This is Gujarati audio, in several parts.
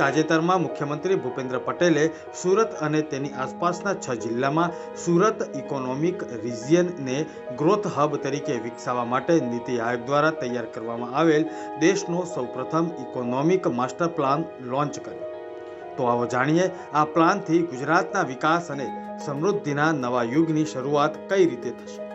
તાજેતરમાં મુખ્યમંત્રી ભૂપેન્દ્ર પટેલે સુરત અને તેની આસપાસના છ જિલ્લામાં સુરત ઇકોનોમિક રિજિયનને ગ્રોથ હબ તરીકે વિકસાવવા માટે નીતિ આયોગ દ્વારા તૈયાર કરવામાં આવેલ દેશનો સૌપ્રથમ ઇકોનોમિક માસ્ટર પ્લાન લોન્ચ કર્યો. તો આવો જાણીએ, આ પ્લાનથી ગુજરાતના વિકાસ અને સમૃદ્ધિના નવા યુગની શરૂઆત કઈ રીતે થશે?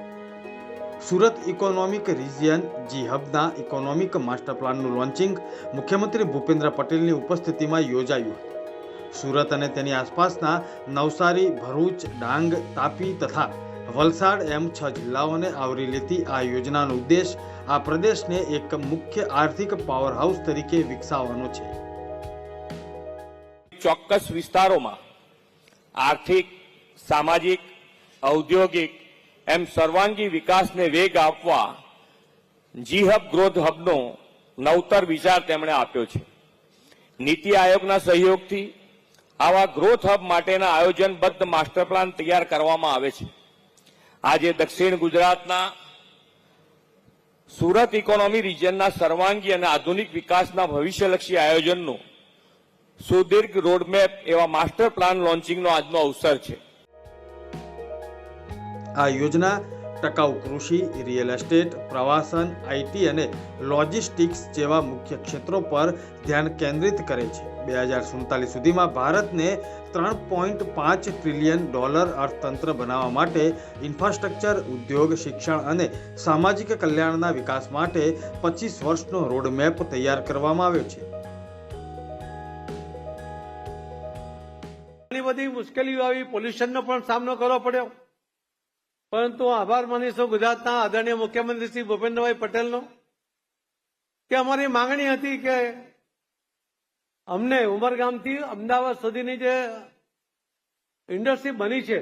સુરત ઇકોનોમિક રિજિયન જી હબના ઇકોનોમિક માસ્ટર પ્લાનનું લોન્ચિંગ મુખ્યમંત્રી ભૂપેન્દ્ર પટેલની ઉપસ્થિતિમાં યોજાયું. હતું સુરત અને તેની આસપાસના નવસારી, ભરૂચ, ડાંગ, તાપી તથા વલસાડ એમ છ જિલ્લાઓને આવરી લેતી આ યોજનાનો ઉદ્દેશ આ પ્રદેશને એક મુખ્ય આર્થિક પાવર હાઉસ તરીકે વિકસાવવાનો છે. ચોક્કસ વિસ્તારોમાં આર્થિક, સામાજિક, ઔદ્યોગિક એમ સર્વાંગી વિકાસને વેગ આપવા જી હબ ગ્રોથ હબનો નવતર વિચાર તેમણે આપ્યો છે. નીતિ આયોગના સહયોગથી આવા ગ્રોથ હબ માટેના આયોજનબદ્ધ માસ્ટર પ્લાન તૈયાર કરવામાં આવે છે. આજે દક્ષિણ ગુજરાતના સુરત ઇકોનોમી રિજનના સર્વાંગી અને આધુનિક વિકાસના ભવિષ્યલક્ષી આયોજનનું સુદીર્ઘ રોડમેપ એવા માસ્ટર પ્લાન લોન્ચિંગનો આજનો અવસર છે. આ યોજના ટકાઉ કૃષિ, રિયલ એસ્ટેટ, પ્રવાસન આઈટી અને લોજિસ્ટિક્સ જેવા મુખ્ય ક્ષેત્રો પર ધ્યાન કેન્દ્રિત કરે છે. બે હજાર સુડતાલીસ સુધીમાં ભારતને ત્રણ પોઈન્ટ પાંચ ટ્રિલિયન ડોલર અર્થતંત્ર બનાવવા માટે ઇન્ફ્રાસ્ટ્રક્ચર, ઉદ્યોગ, શિક્ષણ અને સામાજિક કલ્યાણના વિકાસ માટે પચીસ વર્ષનો રોડમેપ તૈયાર કરવામાં આવ્યો છે. ઘણી બધી મુશ્કેલીઓ આવી, પોલ્યુશનનો પણ સામનો કરવો પડ્યો. પરંતુ આભાર માનીશું ગુજરાતના આદરણીય મુખ્યમંત્રી શ્રી ભૂપેન્દ્રભાઈ પટેલનો કે અમારી માંગણી હતી કે અમને ઉમરગામથી અમદાવાદ સુધીની જે ઇન્ડસ્ટ્રી બની છે,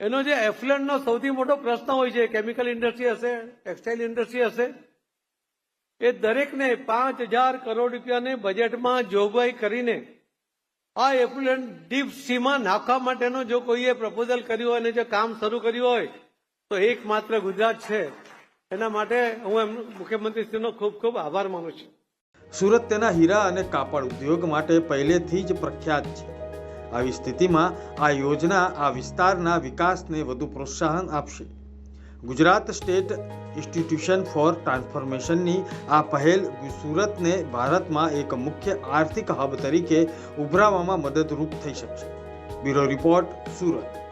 એનો જે એફ્લન્ટનો સૌથી મોટો પ્રશ્ન હોય છે, કેમિકલ ઇન્ડસ્ટ્રી હશે, ટેક્સટાઇલ ઇન્ડસ્ટ્રી હશે, એ દરેકને પાંચ હજાર કરોડ રૂપિયાને બજેટમાં જોગવાઈ કરીને આ એપ્યુલન્ટ ડીપ સીમાં નાખવા માટેનો જો કોઈએ પ્રપોઝલ કર્યું હોય અને જો કામ શરૂ કર્યું હોય, તો એકમાત્ર ગુજરાત છે. એના માટે હું એમ મુખ્યમંત્રીશ્રીનો ખૂબ ખૂબ આભાર માનું છું. સુરત તેના હીરા અને કાપડ ઉદ્યોગ માટે પહેલેથી જ પ્રખ્યાત છે. આવી સ્થિતિમાં આ યોજના આ વિસ્તારના વિકાસને વધુ પ્રોત્સાહન આપશે. ગુજરાત સ્ટેટ ઇન્સ્ટિટ્યુશન ફોર ટ્રાન્સફોર્મેશનની આ પહેલ સુરતને ભારતમાં એક મુખ્ય આર્થિક હબ તરીકે ઉભરાવામાં મદદરૂપ થઈ શકશે. Bureau report Surat.